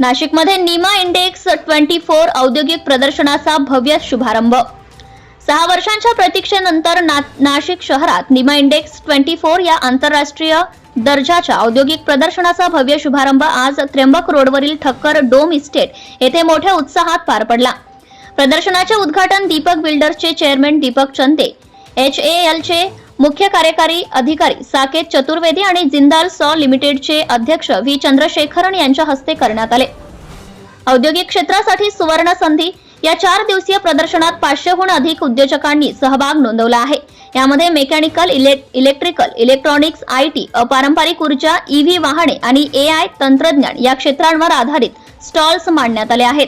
नाशिकमध्ये Nima index twenty four औद्योगिक प्रदर्शनाचा भव्य शुभारंभ. सहा वर्षांच्या प्रतीक्षेनंतर ना नाशिक शहरात निमा इंडेक्स ट्वेंटी फोर या आंतरराष्ट्रीय दर्जाच्या औद्योगिक प्रदर्शनाचा भव्य शुभारंभ आज त्र्यंबक रोडवरील ठक्कर डोम इस्टेट येथे मोठ्या उत्साहात पार पडला. प्रदर्शनाचे उद्घाटन दीपक बिल्डर्सचे चेअरमन दीपक चंदे एच ए एलचे मुख्य कार्यकारी अधिकारी साकेत चतुर्वेदी आणि जिंदाल सॉ लिमिटेडचे अध्यक्ष व्ही. चंद्रशेखरन यांच्या हस्ते करण्यात आले. औद्योगिक क्षेत्रासाठी सुवर्ण संधी या चार दिवसीय प्रदर्शनात पाचशेहून अधिक उद्योजकांनी सहभाग नोंदवला आहे. यामध्ये मेकॅनिकल इले इलेक्ट्रिकल इलेक्ट्रॉनिक्स आय टी अपारंपरिक ऊर्जा ईव्ही वाहने आणि ए आय तंत्रज्ञान या क्षेत्रांवर आधारित स्टॉल्स मांडण्यात आले आहेत.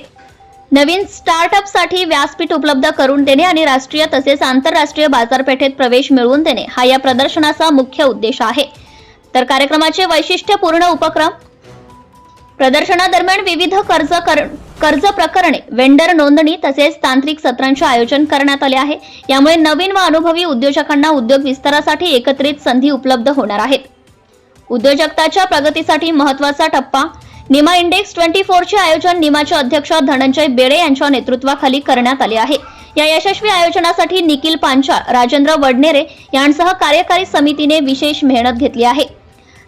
नवीन स्टार्टअपसाठी व्यासपीठ उपलब्ध करून देणे आणि राष्ट्रीय तसेच आंतरराष्ट्रीय बाजारपेठेत प्रवेश मिळवून देणे हा या प्रदर्शनाचा मुख्य उद्देश आहे. तर कार्यक्रमाचे वैशिष्ट्यपूर्ण उपक्रम प्रदर्शनादरम्यान विविध कर्ज कर- कर्ज प्रकरणे वेंडर नोंदणी तसेच तांत्रिक सत्रांचे आयोजन करण्यात आले आहे. यामुळे नवीन व अनुभवी उद्योजकांना उद्योग विस्तारासाठी एकत्रित संधी उपलब्ध होणार आहेत. उद्योजकताच्या प्रगतीसाठी महत्त्वाचा टप्पा निमा इंडेक्स ट्वेंटी फोरचे आयोजन निमाचे अध्यक्ष धनंजय बेडे यांच्या नेतृत्वाखाली करण्यात आले आहे. या यशस्वी आयोजनासाठी निखिल पांचाळ राजेंद्र वडनेरे यांसह कार्यकारी समितीने विशेष मेहनत घेतली आहे.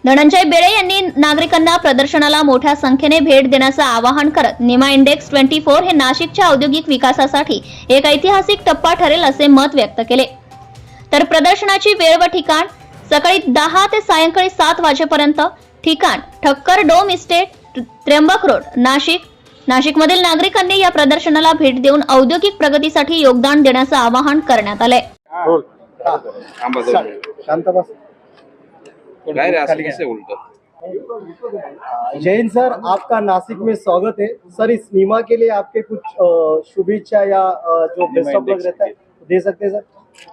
धनंजय बेळे यांनी नागरिकांना प्रदर्शनाला मोठ्या संख्येने भेट देण्याचं आवाहन करत निमा इंडेक्स ट्वेंटी फोर हे नाशिकच्या औद्योगिक विकासासाठी एक ऐतिहासिक टप्पा ठरेल असे मत व्यक्त केले. तर प्रदर्शनाची वेळ व ठिकाण सकाळी दहा ते सायंकाळी सात वाजेपर्यंत ठिकाण Thakkar dome estate Trimbak road Nashik. नाशिकमधील नागरिकांनी या प्रदर्शनाला भेट देऊन औद्योगिक प्रगतीसाठी योगदान देण्याचं आवाहन करण्यात आलंय. जैन सर आपका नासिक में स्वागत है। सर इस नीमा के लिए आपके कुछ शुभेच्छा या जो बेस्ट ऑफ लक रहता है दे सकते हैं सर?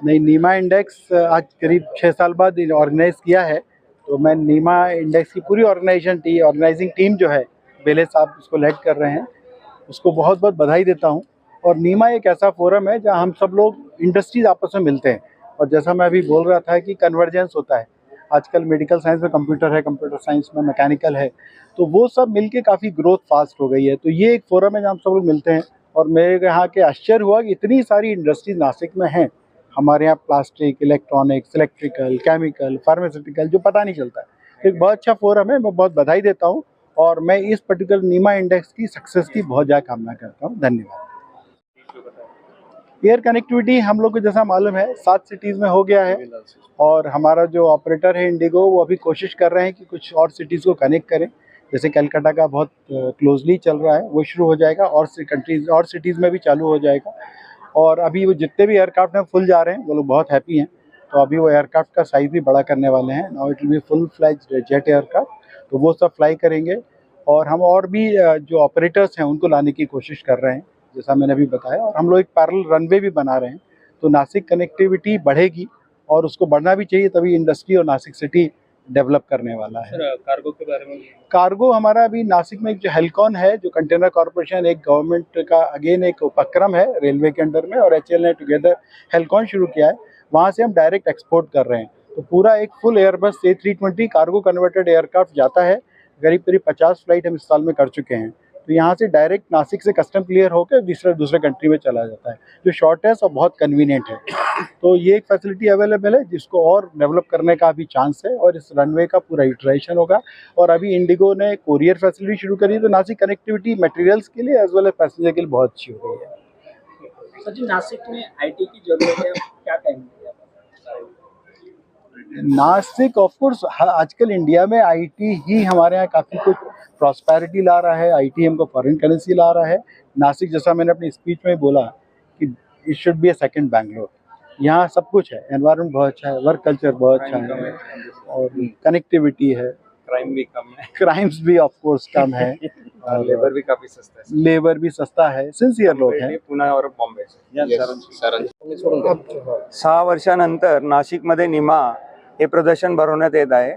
नहीं नीमा इंडेक्स आज करीब छः साल बाद ऑर्गेनाइज किया है। तो मैं नीमा इंडेक्स की पूरी ऑर्गेनाइजेशन टी, ऑर्गेनाइजिंग टीम जो है, बेले साहब उसको लेड कर रहे हैं। उसको बहुत बहुत बधाई देता हूँ। और नीमा एक ऐसा फोरम है जहाँ हम सब लोग इंडस्ट्रीज़ आपस में मिलते हैं। और जैसा मैं अभी बोल रहा था कि कन्वर्जेंस होता है। आजकल मेडिकल साइंस में कंप्यूटर है, कंप्यूटर साइंस में मैकेनिकल है। तो वो सब मिलके काफ़ी ग्रोथ फास्ट हो गई है। तो ये एक फोरम है जहाँ हम सब लोग मिलते हैं। और मेरे यहाँ के आश्चर्य हुआ कि इतनी सारी इंडस्ट्रीज़ नासिक में हैं। हमारे यहाँ plastic electronics electrical chemical pharmaceutical जो पता नहीं चलता है। तो एक बहुत अच्छा फोरम है, मैं बहुत बधाई देता हूँ और मैं इस पर्टिकुलर नीमा इंडेक्स की सक्सेस की बहुत ज़्यादा कामना करता हूँ। धन्यवाद। एयर कनेक्टिविटी हम लोग को जैसा मालूम है, सात सिटीज़ में हो गया है और हमारा जो ऑपरेटर है इंडिगो वो अभी कोशिश कर रहे हैं कि कुछ और सिटीज़ को कनेक्ट करें। जैसे कलकत्ता का बहुत क्लोजली चल रहा है, वो शुरू हो जाएगा और कंट्रीज़ और सिटीज़ में भी चालू हो जाएगा। और अभी वो जितने भी एयरक्राफ्ट हैं फुल जा रहे हैं, वो लोग बहुत हैप्पी हैं। तो अभी वो एयरक्राफ्ट का साइज़ भी बड़ा करने वाले हैं। Now it will be full fledged jet aircraft तो वो सब फ्लाई करेंगे। और हम और भी जो ऑपरेटर्स हैं, उनको लाने की कोशिश कर रहे हैं, जैसा मैंने अभी बताया। और हम लोग एक पैरल रनवे भी बना रहे हैं। तो नासिक कनेक्टिविटी बढ़ेगी और उसको बढ़ना भी चाहिए, तभी इंडस्ट्री और नासिक सिटी डेवलप करने वाला है। कार्गो के बारे में कार्गो हमारा अभी नासिक में एक जो हेलकॉन है जो कंटेनर कॉरपोरेशन एक गवर्नमेंट का अगेन एक उपक्रम है रेलवे के अंडर में और एचएल ने टुगेदर हेलकॉन शुरू किया है। वहाँ से हम डायरेक्ट एक्सपोर्ट कर रहे हैं। तो पूरा एक full Airbus A three twenty cargo converted aircraft जाता है। करीब करीब पचास फ़्लाइट हम इस साल में कर चुके हैं। तो यहाँ से डायरेक्ट नासिक से कस्टम क्लियर होकर दूसरे दूसरे कंट्री में चला जाता है। जो शॉर्टेस्ट और बहुत कन्वीनियंट है। तो ये एक फैसिलिटी अवेलेबल है, जिसको और डेवलप करने का भी चांस है और इस रनवे का पूरा यूटिलाइजेशन होगा। और अभी इंडिगो ने कोरियर फैसिलिटी शुरू करी तो नासिक कनेक्टिविटी मटेरियल्स के लिए एज वेल एज पैसेंजर के लिए बहुत अच्छी हो गई है। सर जी, नासिक में आईटी की ज़रूरत है, क्या कहेंगे? नासिक ऑफ़ कोर्स आजकल इंडिया में आईटी ही हमारे यहाँ काफ़ी कुछ प्रॉस्पेरिटी ला रहा है आईटी हमको फॉरेन करेंसी ला रहा है। नासिक जैसा मैंने अपनी स्पीच में बोला कि it should be a second Bangalore यहाँ सब कुछ है एनवायरनमेंट बहुत अच्छा है वर्क कल्चर बहुत अच्छा है और कनेक्टिविटी है। क्राइम भी कम है। क्राइम्स भी ऑफ़ कोर्स कम है। और लेबर भी काफ़ी सस्ता है। लेबर भी सस्ता है। सिंसियर लोग हैं। पुणे और बॉम्बे सहा वर्षानंतर नाशिकमध्ये निमा हे प्रदर्शन भरवण्यात येत आहे.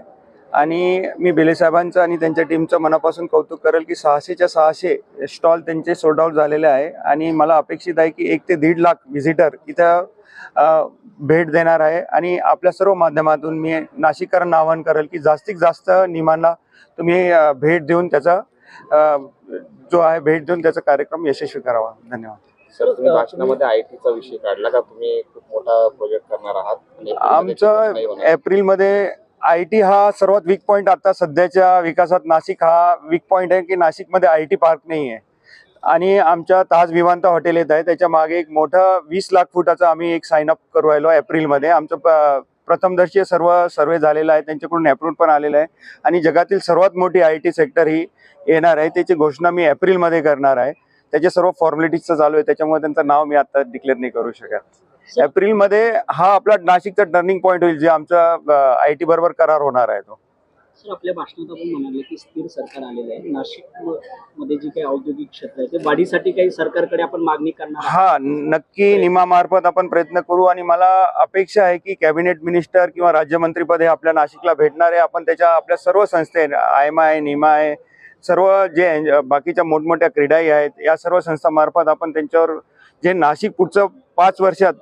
आणि मी बेलेसाहेबांचं आणि त्यांच्या टीमचं मनापासून कौतुक करेल की सहाशेच्या सहाशे स्टॉल त्यांचे सोल्ड आउट झालेले आहे. आणि मला अपेक्षित आहे की एक ते दीड लाख व्हिजिटर इथं भेट देणार आहे. आणि आपल्या सर्व माध्यमातून मी नाशिककरांना आवाहन करेल की जास्तीत जास्त निमांना तुम्ही भेट देऊन त्याचा जो आहे भेट देऊन त्याचा कार्यक्रम यशस्वी करावा. धन्यवाद. सर तुम्ही भाषणामध्ये आयटीचा विषय काढला का? तुम्ही खूप मोठा प्रोजेक्ट करणार आहात आमचं. एप्रिलमध्ये आय टी हा सर्वात वीक पॉईंट आता सध्याच्या विकासात. नाशिक हा वीक पॉईंट आहे की नाशिकमध्ये आय टी पार्क नाही आहे. आणि आमच्या ताज विमानतळ हॉटेल येत आहे. त्याच्यामागे एक मोठं वीस लाख फुटाचं आम्ही एक साइन अप करू राहिलो एप्रिलमध्ये. आमचं प्रथमदर्शी सर्व सर्वे झालेला आहे. त्यांच्याकडून अप्रूव्ह पण आलेलं आहे. आणि जगातील सर्वात मोठी आय टी सेक्टर ही येणार आहे. त्याची घोषणा मी एप्रिलमध्ये करणार आहे. त्याचे सर्व फॉर्मॅलिटीजचं चालू आहे. त्याच्यामुळे त्यांचं नाव मी आता डिक्लेअर नाही करू शकत. एप्रिलमध्ये हा आपला नाशिकचा टर्निंग पॉईंट होईल जे आमचा आय टी बरोबर करार होणार आहे तो. सर आपल्या भाषणात आपण म्हणाले की स्थिर सरकार आलेलं आहे. नाशिकमध्ये जे काही औद्योगिक क्षेत्र आहे ते वाढीसाठी काही सरकारकडे आपण मागणी करणार? हा नक्की निमामार्फत आपण प्रयत्न करू आणि मला अपेक्षा आहे की कॅबिनेट मिनिस्टर किंवा राज्यमंत्रीपद हे आपल्या नाशिकला भेटणार आहे. आपण त्याच्या आपल्या सर्व संस्थे आय एम आहे निमा आहे सर्व जे बाकीच्या मोठमोठ्या क्रीडाही आहेत या सर्व संस्थामार्फत आपण त्यांच्यावर जे नाशिक पुढचं पाच वर्षात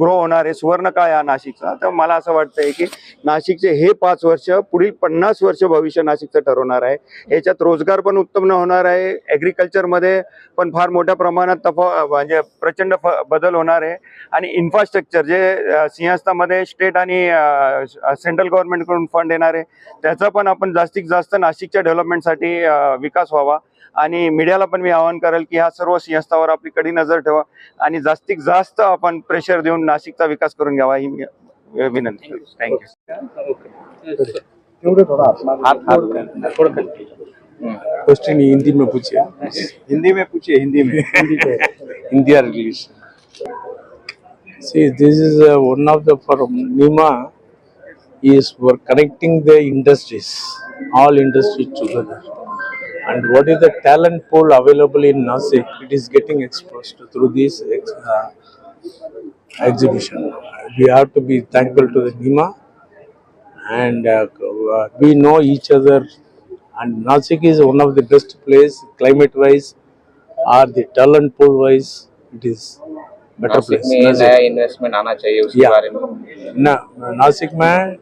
ग्रो होणार आहे सुवर्ण काळ हा नाशिकचा. तर मला असं वाटतंय की नाशिकचे हे पाच वर्ष पुढील पन्नास वर्ष भविष्य नाशिकचं ठरवणार आहे. याच्यात रोजगार पण उत्पन्न होणार आहे ॲग्रिकल्चरमध्ये पण फार मोठ्या प्रमाणात तफा म्हणजे प्रचंड फ बदल होणार आहे. आणि इन्फ्रास्ट्रक्चर जे सिंहस्थामध्ये स्टेट आणि सेंट्रल गव्हर्नमेंटकडून फंड येणार आहे त्याचा पण आपण जास्तीत जास्त नाशिकच्या डेव्हलपमेंटसाठी विकास व्हावा. आणि मीडियाला पण मी आवाहन करेल की ह्या सर्व सिंहस्थावर आपली कडी नजर ठेवा आणि जास्तीत जास्त आपण प्रेशर देऊन नाशिकचा विकास करून घ्यावा ही मी विनंती करतो थँक्यू क्वेश्चन हिंदी में पूछिए हिंदी में पूछिए. हिंदी में हिंदी और English see this is uh, one of the for nima is for connecting the industries all industries together. and what is the talent pool available in nasik it is getting exposed through this ex- uh, exhibition we have to be thankful to the nima and uh, uh, we know each other and Nasik is one of the best place climate wise or the talent pool wise it is better Nashik place में Nasik. नया investment आना चाहिए उसके Yeah. बारे में Na, Nasik में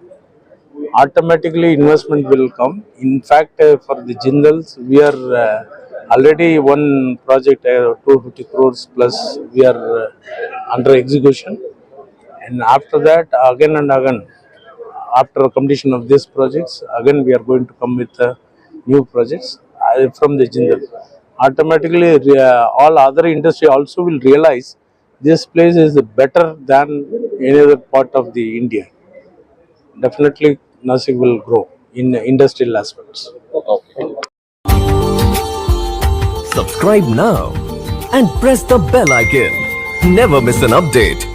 automatically investment will come. In fact, uh, for the Jindals, we are uh, already one project, uh, 250 crores plus, we are uh, under execution. And after that, again and again, after completion of these projects, again we are going to come with uh, new projects uh, from the Jindal. Automatically, uh, all other industry also will realize this place is better than any other part of the India. Definitely, Nasik will grow in industrial aspects. Subscribe now and press the bell icon. Never miss an update.